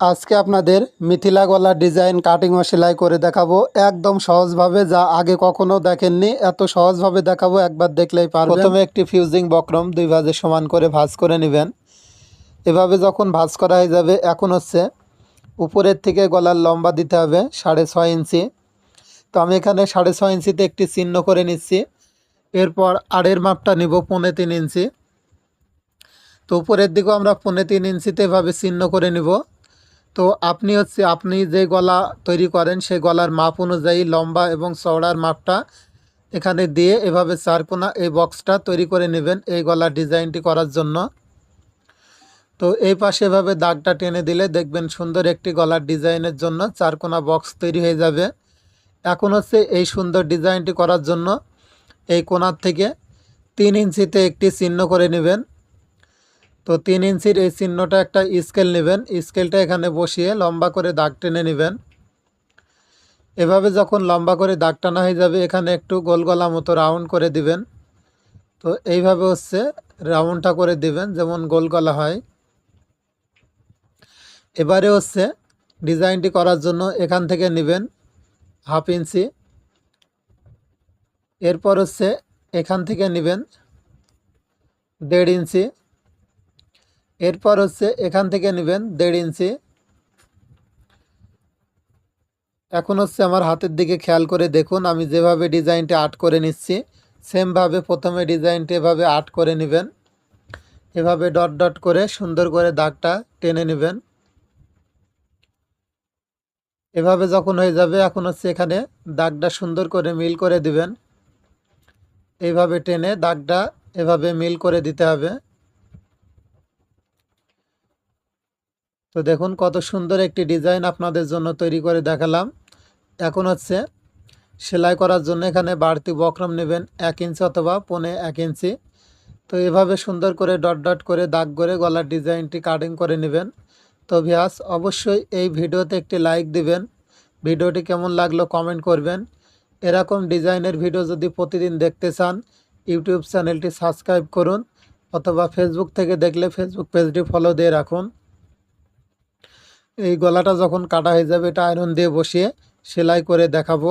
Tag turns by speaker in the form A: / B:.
A: আজকে আপনাদের মিথিলা গলার ডিজাইন কাটিং ও সেলাই করে দেখাবো। একদম সহজভাবে যা আগে কখনো দেখেননি, এত সহজভাবে দেখাবো, একবার দেখলেই পারবেন। প্রথমে একটি ফিউজিং বক্রম, দুই ভাজে সমান করে ভাজ করে নেবেন। এভাবে যখন ভাঁজ করা হয়ে যাবে, এখন হচ্ছে উপরের থেকে গলার লম্বা দিতে হবে সাড়ে ছয় ইঞ্চি। তো আমি এখানে সাড়ে ছয় ইঞ্চিতে একটি চিহ্ন করে নিচ্ছি। এরপর আড়ের মাপটা নিব পৌনে তিন ইঞ্চি। তো উপরের দিকেও আমরা পৌনে তিন ইঞ্চিতে এভাবে চিহ্ন করে নিব। তো আপনি হচ্ছে, আপনি যে গলা তৈরি করেন সেই গলার মাপ অনুযায়ী লম্বা এবং চওড়ার মাপটা এখানে দিয়ে এভাবে চারকোনা এই বক্সটা তৈরি করে নেবেন এই গলার ডিজাইনটি করার জন্য। তো এই পাশে এভাবে দাগটা টেনে দিলে দেখবেন সুন্দর একটি গলার ডিজাইনের জন্য চারকোনা বক্স তৈরি হয়ে যাবে। এখন হচ্ছে, এই সুন্দর ডিজাইনটি করার জন্য এই কোণার থেকে তিন ইঞ্চিতে একটি চিহ্ন করে নেবেন। তো তিন ইঞ্চির এই চিহ্নটা একটা স্কেল নেবেন। স্কেলটা এখানে বসিয়ে লম্বা করে দাগ টেনে নেবেন। এভাবে যখন লম্বা করে দাগ টানা হয়ে যাবে, এখানে একটু গোল গলা মতো রাউন্ড করে দিবেন। তো এইভাবে হচ্ছে রাউন্ডটা করে দিবেন, যেমন গোল গলা হয়। এবারে হচ্ছে ডিজাইনটি করার জন্য এখান থেকে নেবেন হাফ ইঞ্চি। এরপর হচ্ছে এখান থেকে নেবেন দেড় ইঞ্চি। এরপর হচ্ছে এখান থেকে নেবেন দেড় ইঞ্চি। এখন হচ্ছে আমার হাতের দিকে খেয়াল করে দেখুন, আমি যেভাবে ডিজাইনটি আর্ট করে নিচ্ছি, সেমভাবে প্রথমে ডিজাইনটি এভাবে আর্ট করে নেবেন। এভাবে ডট ডট করে সুন্দর করে দাগটা টেনে নেবেন। এভাবে যখন হয়ে যাবে, এখন হচ্ছে এখানে দাগটা সুন্দর করে মিল করে দিবেন। এইভাবে টেনে দাগটা এভাবে মিল করে দিতে হবে। তো দেখুন কত সুন্দর একটি ডিজাইন আপনাদের জন্য তৈরি করে দেখালাম। এখন হচ্ছে সেলাই করার জন্য এখানে বাড়তি বক্রম নেবেন এক ইঞ্চি অথবা পনে এক ইঞ্চি। তো এভাবে সুন্দর করে ডট ডট করে দাগ করে গলার ডিজাইনটি কাটিং করে নেবেন। তো ভিয়াস অবশ্যই এই ভিডিওতে একটি লাইক দিবেন। ভিডিওটি কেমন লাগল কমেন্ট করবেন। এরকম ডিজাইনের ভিডিও যদি প্রতিদিন দেখতে চান, ইউটিউব চ্যানেলটি সাবস্ক্রাইব করুন অথবা ফেসবুক থেকে দেখলে ফেসবুক পেজটি ফলো দিয়ে রাখুন। এই গলাটা যখন কাটা হয়ে যাবে এটা আয়রন দিয়ে বসিয়ে সেলাই করে দেখাবো।